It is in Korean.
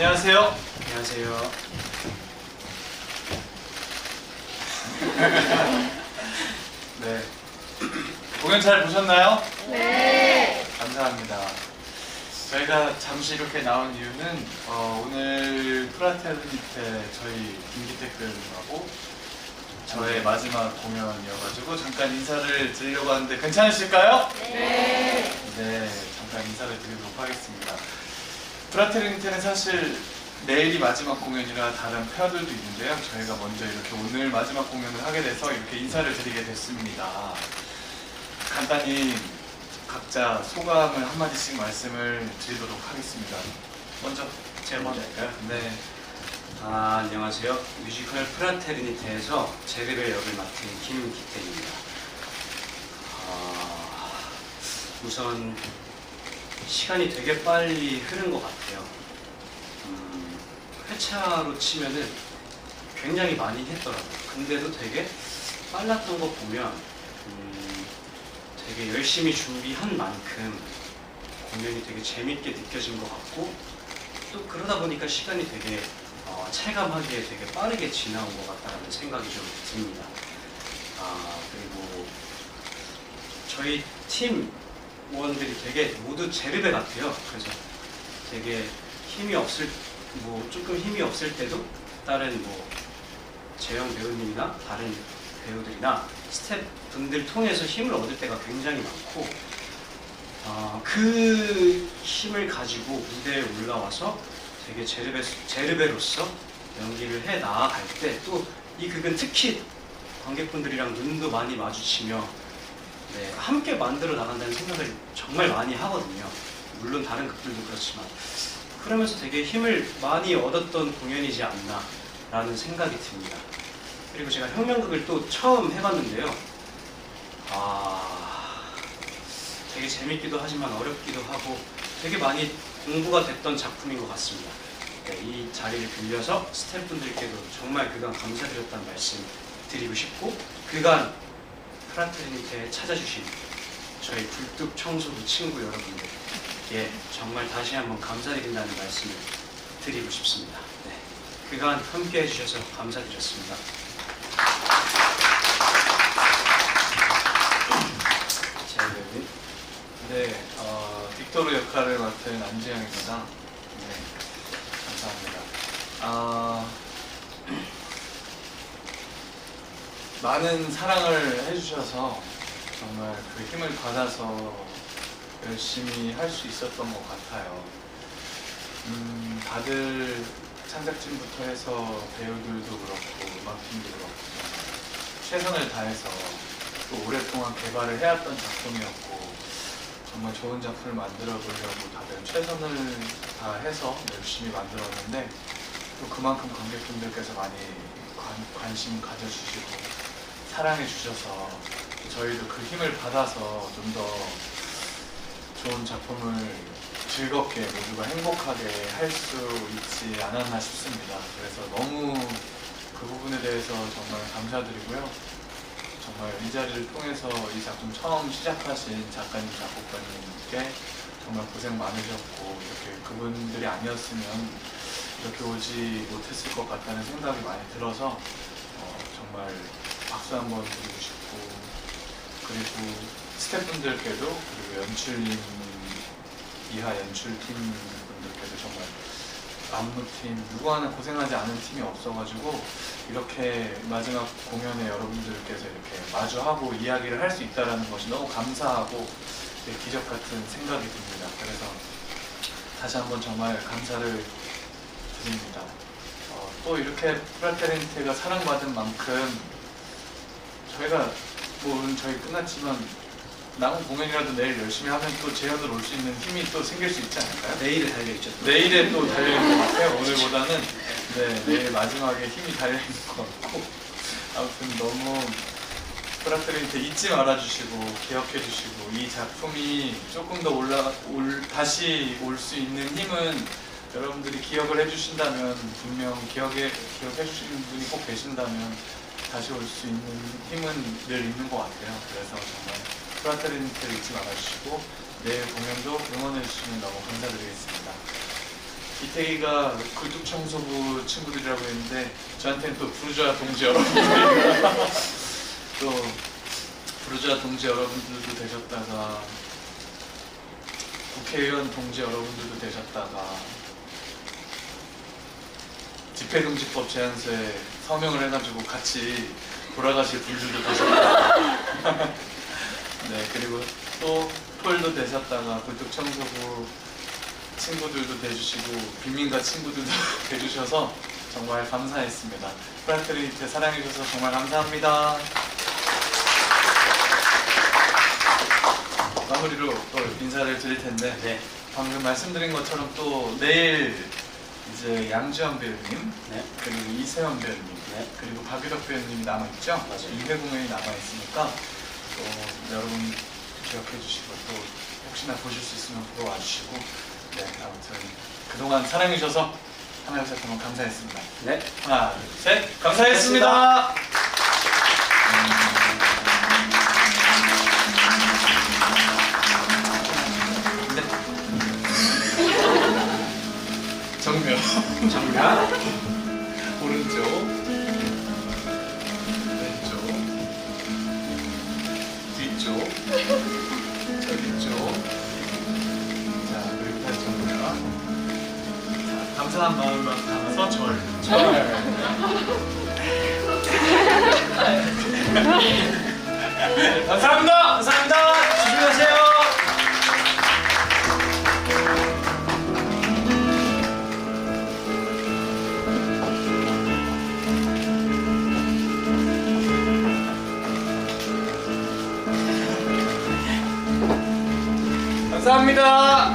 안녕하세요. 안녕하세요. 네. 공연 잘 보셨나요? 네. 감사합니다. 저희가 잠시 이렇게 나온 이유는 어, 오늘 프라테르니테 저희 김기태 배우님하고 저의 마지막 공연이어가지고 잠깐 인사를 드리려고 하는데 괜찮으실까요? 네. 네, 잠깐 인사를 드리도록 하겠습니다. 프라테르니테는 사실 내일이 마지막 공연이라 다른 페어들도 있는데요. 저희가 먼저 이렇게 오늘 마지막 공연을 하게 돼서 이렇게 인사를 드리게 됐습니다. 간단히 각자 소감을 한마디씩 말씀을 드리도록 하겠습니다. 먼저 제가 먼저 할까요? 네. 아, 안녕하세요. 뮤지컬 프라테르니테에서 제르벨 역을 맡은 김기태입니다. 아, 우선 시간이 되게 빨리 흐른 것 같아요. 음, 회차로 치면은 굉장히 많이 했더라고요. 근데도 되게 빨랐던 거 보면 음, 되게 열심히 준비한 만큼 공연이 되게 재밌게 느껴진 것 같고 또 그러다 보니까 시간이 되게 어, 체감하기에 되게 빠르게 지나온 것 같다는 생각이 좀 듭니다. 아 그리고 저희 팀 원들이 되게 모두 제르베 같아요. 그래서 되게 힘이 없을 뭐 조금 힘이 없을 때도 다른 뭐 재영 배우님이나 다른 배우들이나 스텝 분들 통해서 힘을 얻을 때가 굉장히 많고 아, 그 힘을 가지고 무대에 올라와서 되게 제르베, 제르베로서 연기를 해 나아갈 때 또 이 극은 특히 관객분들이랑 눈도 많이 마주치며 네, 함께 만들어 나간다는 생각을 정말 많이 하거든요. 물론 다른 극들도 그렇지만 그러면서 되게 힘을 많이 얻었던 공연이지 않나라는 생각이 듭니다. 그리고 제가 혁명극을 또 처음 해봤는데요. 아, 되게 재밌기도 하지만 어렵기도 하고 되게 많이 공부가 됐던 작품인 것 같습니다. 네, 이 자리를 빌려서 스태프분들께도 정말 그간 감사드렸다는 말씀 드리고 싶고 그간 프라트리니테에 찾아주신 저희 굴뚝 청소부 친구 여러분들께 정말 다시 한번 감사드린다는 말씀을 드리고 싶습니다. 네, 그간 함께 해주셔서 감사드렸습니다. 네, 어, 빅토르 역할을 맡은 안재영입니다. 네, 감사합니다. 아, 많은 사랑을 해주셔서 정말 그 힘을 받아서 열심히 할 수 있었던 것 같아요. 음, 다들 창작진부터 해서 배우들도 그렇고 음악팀도 그렇고 최선을 다해서 또 오랫동안 개발을 해왔던 작품이었고 정말 좋은 작품을 만들어 보려고 다들 최선을 다해서 열심히 만들었는데 또 그만큼 관객분들께서 많이 관, 관심 가져주시고 사랑해 주셔서 저희도 그 힘을 받아서 좀 더 좋은 작품을 즐겁게 모두가 행복하게 할 수 있지 않았나 싶습니다. 그래서 너무 그 부분에 대해서 정말 감사드리고요. 정말 이 자리를 통해서 이 작품 처음 시작하신 작가님, 작곡가님께 정말 고생 많으셨고 이렇게 그분들이 아니었으면 이렇게 오지 못했을 것 같다는 생각이 많이 들어서 어, 정말 박수 한번 드리고 싶고 그리고 스태프분들께도 그리고 연출님 이하 연출팀 분들께도 정말 안무팀 누구 하나 고생하지 않은 팀이 없어가지고 이렇게 마지막 공연에 여러분들께서 이렇게 마주하고 이야기를 할 수 있다는 것이 너무 감사하고 되게 기적 같은 생각이 듭니다. 그래서 다시 한번 정말 감사를 드립니다. 어, 또 이렇게 프라테렌테가 사랑받은 만큼 저희가 뭐 오늘 저희 끝났지만 남은 공연이라도 내일 열심히 하면 또 재현을 올 수 있는 힘이 또 생길 수 있지 않을까요? 내일에 달려있죠. 또. 내일에 또 달려있는 것 같아요. 오늘보다는 네, 내일 마지막에 힘이 달려있는 것 같고 아무튼 너무 프라트린테 잊지 말아주시고 기억해주시고 이 작품이 조금 더 올라 올 다시 올 수 있는 힘은 여러분들이 기억을 해주신다면 분명 기억에 기억해주시는 분이 꼭 계신다면 다시 올 수 있는 힘은 늘 있는 것 같아요. 그래서 정말 프라트린테를 잊지 말아주시고 내일 공연도 응원해주시면 너무 감사드리겠습니다. 이태기가 굴뚝청소부 친구들이라고 했는데 저한테는 또 부르주아 동지 여러분들이고 또 부르주아 동지 여러분들도 되셨다가 국회의원 동지 여러분들도 되셨다가 집회금지법 제안서에 서명을 해가지고 같이 돌아가실 분들도 되셨다가 네 그리고 또 폴도 되셨다가 굴뚝청소부 친구들도 돼주시고 빈민가 친구들도 돼주셔서 정말 감사했습니다. 프라트리테 사랑해주셔서 정말 감사합니다. 마무리로 또 인사를 드릴 텐데 네. 방금 말씀드린 것처럼 또 내일 이제 양지원 배우님 네. 그리고 이세원 배우님 네. 그리고 박유덕 배우님이 남아있죠? 맞아요. 2회 공연이 남아있으니까 또 여러분 기억해 주시고 또 혹시나 보실 수 있으면 보러 와주시고 네 아무튼 그동안 사랑해 주셔서 하나 둘셋 한번 감사했습니다 네. 하나 둘셋 감사했습니다 네. 정면 정면. 오른쪽 뒤쪽 저기 쪽 자, 다시 정면 자, 감사한 마음을 담아서 절 절. 감사합니다 감사합니다. 조심히 가세요. 감사합니다